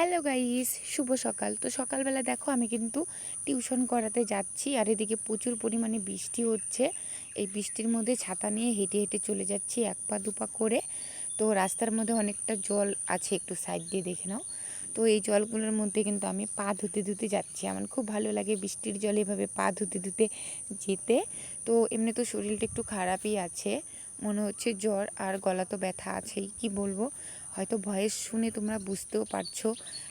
Hello guys শুভ সকাল। তো সকালবেলা দেখো, আমি কিন্তু টিউশন করাতে যাচ্ছি, আর এদিকে প্রচুর পরিমাণে বৃষ্টি হচ্ছে। এই বৃষ্টির মধ্যে ছাতা নিয়ে হেঁটে হেঁটে চলে যাচ্ছি, এক পা দুপা করে। তো রাস্তার মধ্যে অনেকটা জল আছে, একটু সাইড দিয়ে দেখে নাও। তো এই জলগুলোর মধ্যে কিন্তু আমি পা ধুতে ধুতে যাচ্ছি। আমার খুব ভালো লাগে বৃষ্টির জলে এভাবে পা ধুতে ধুতে যেতে। তো এমনি তো শরীরটা একটু খারাপই আছে, মনে হচ্ছে জ্বর আর গলা তো ব্যথা আছেই, কি বলব? হয়তো ভয়েস শুনে তোমরা বুঝতেও পারছ,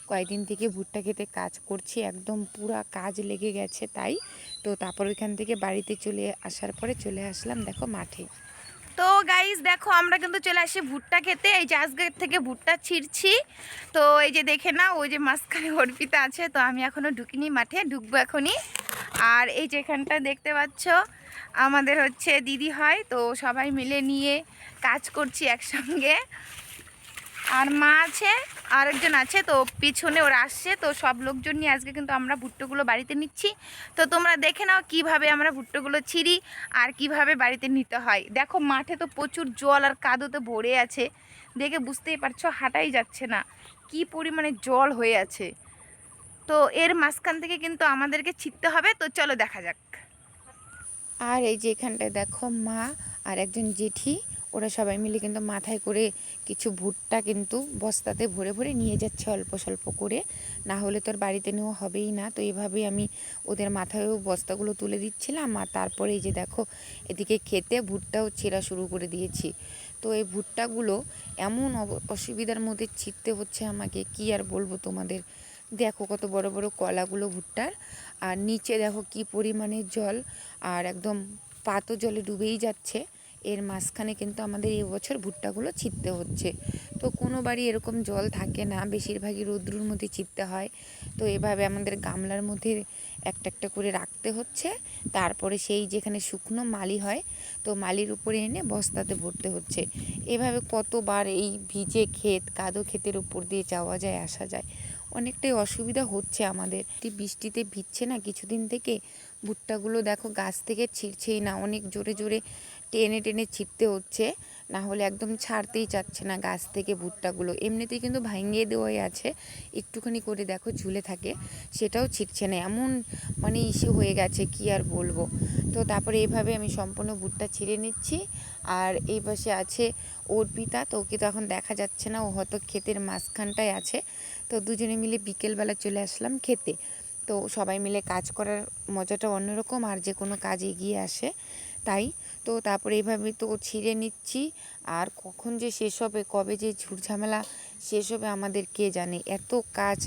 কয়েকদিন থেকে ভুট্টা খেতে কাজ করছি, একদম পুরা কাজ লেগে গেছে তাই। তো তারপর ওইখান থেকে বাড়িতে চলে আসার পরে চলে আসলাম, দেখো মাঠে। তো গাইস দেখো আমরা কিন্তু চলে আসি ভুট্টা খেতে, এই যে আজকে থেকে ভুট্টা ছিঁড়ছি। তো এই যে দেখে না ওই যে মাঝখানে অর্পিতা আছে, তো আমি এখনও ঢুকিনি মাঠে, ঢুকবো এখনই। আর এই যে এখানটা দেখতে পাচ্ছ, আমাদের হচ্ছে দিদি হয়, তো সবাই মিলে নিয়ে কাজ করছি একসঙ্গে। আর মা আছে, আরেকজন আছে, তো পিছনে ওরা আসছে, তো সব লোকজন নিয়ে আজকে কিন্তু আমরা ভুট্টোগুলো বাড়িতে নিচ্ছি। তো তোমরা দেখে নাও কীভাবে আমরা ভুট্টোগুলো ছিঁড়ি আর কীভাবে বাড়িতে নিতে হয়। দেখো মাঠে তো প্রচুর জল আর কাদোতে ভরে আছে। দেখে বুঝতেই পারছ, হাঁটাই যাচ্ছে না। কি পরিমাণে জল হয়ে আছে। তো এর মাঝখান থেকে কিন্তু আমাদেরকে ছিটতে হবে, তো চলো দেখা যাক। আর এই যে এখানটায় দেখো মা আর একজন জেঠি। ওরা সবাই মিলে কিন্তু মাথায় করে কিছু ভুট্টা কিন্তু বস্তাতে ভরে ভরে নিয়ে যাচ্ছে অল্প স্বল্প করে। না হলে তোর বাড়িতে নেওয়া হবেই না। তো এইভাবেই আমি ওদের মাথায়ও বস্তাগুলো তুলে দিচ্ছিলাম। আর তারপরে এই যে দেখো, এদিকে খেতে ভুট্টাও ছেঁড়া শুরু করে দিয়েছি। তো এই ভুট্টাগুলো এমন অসুবিধার মধ্যে ছিটতে হচ্ছে আমাকে। কি আর বলব তোমাদের? দেখো কত বড় বড় কলাগুলো ভুট্টার। আর নিচে দেখো কি পরিমাণে জল। আর একদম পাতো জলে ডুবেই যাচ্ছে। এর মাঝখানে কিন্তু আমাদের এবছর ভুট্টাগুলো ছিটতে হচ্ছে। তো কোনো বাড়ি এরকম জল থাকে না, বেশিরভাগই রৌদ্রুর মধ্যে ছিটতে হয়। তো এভাবে আমাদের গামলার মধ্যে একটা একটা করে রাখতে হচ্ছে। তারপরে সেই যেখানে শুকনো মালি হয়, তো মালির উপরে এনে বস্তাতে ভরতে হচ্ছে। এভাবে কতবার এই ভিজে ক্ষেত, কাদো ক্ষেতের উপর দিয়ে যাওয়া যায়, আসা যায়, অনেকটাই অসুবিধা হচ্ছে আমাদের। বৃষ্টিতে ভিজছে না কিছুদিন থেকে, ভুট্টাগুলো দেখো গাছ থেকে ছিঁড়ছেই না, অনেক জোরে জোরে টেনে টেনে ছিটতে হচ্ছে না হলে একদম ছাড়তেই চাচ্ছে না গাছ থেকে ভুট্টাগুলো। এমনিতেই কিন্তু ভাঙিয়ে দেওয়াই আছে, একটুখানি করে দেখো ঝুলে থাকে, সেটাও ছিটছে না। এমন মানে ইস্যু হয়ে গেছে, কি আর বলব? তো তারপরে এইভাবে আমি সম্পূর্ণ ভুট্টা ছিঁড়ে নিচ্ছি, আর এই পাশে আছে অর্পিতা তো ওকে তো এখন দেখা যাচ্ছে না, ও হয়তো ক্ষেতের মাঝখানটায় আছে। তো দুজনে মিলে বিকেলবেলা চলে আসলাম খেতে। তো সবাই মিলে কাজ করার মজাটা অন্যরকম আর যে কোনো কাজ এগিয়ে আসে, তাই। তো তারপরে এইভাবে তো ছিঁড়ে নিচ্ছি। আর কখন যে শেষ হবে, কবে যে ঝুটঝামেলা শেষ হবে আমাদের কে জানে? এত কাজ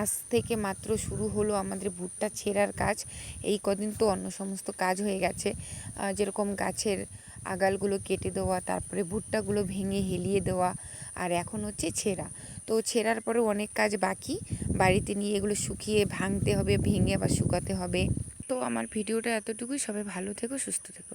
আজ থেকে মাত্র শুরু হলো আমাদের ভুট্টা ছেঁড়ার কাজ। এই কদিন তো অন্য সমস্ত কাজ হয়ে গেছে। যেরকম গাছের আগালগুলো কেটে দেওয়া, তারপরে ভুট্টাগুলো ভেঙে হেলিয়ে দেওয়া, আর এখন হচ্ছে ছেঁড়া। তো ছেঁড়ার পরেও অনেক কাজ বাকি। বাড়িতে নিয়ে এগুলো শুকিয়ে ভাঙতে হবে, ভেঙে আবার শুকাতে হবে। তো আমার ভিডিওটা এতটুকুই। সবাই ভালো থেকো, সুস্থ থেকো।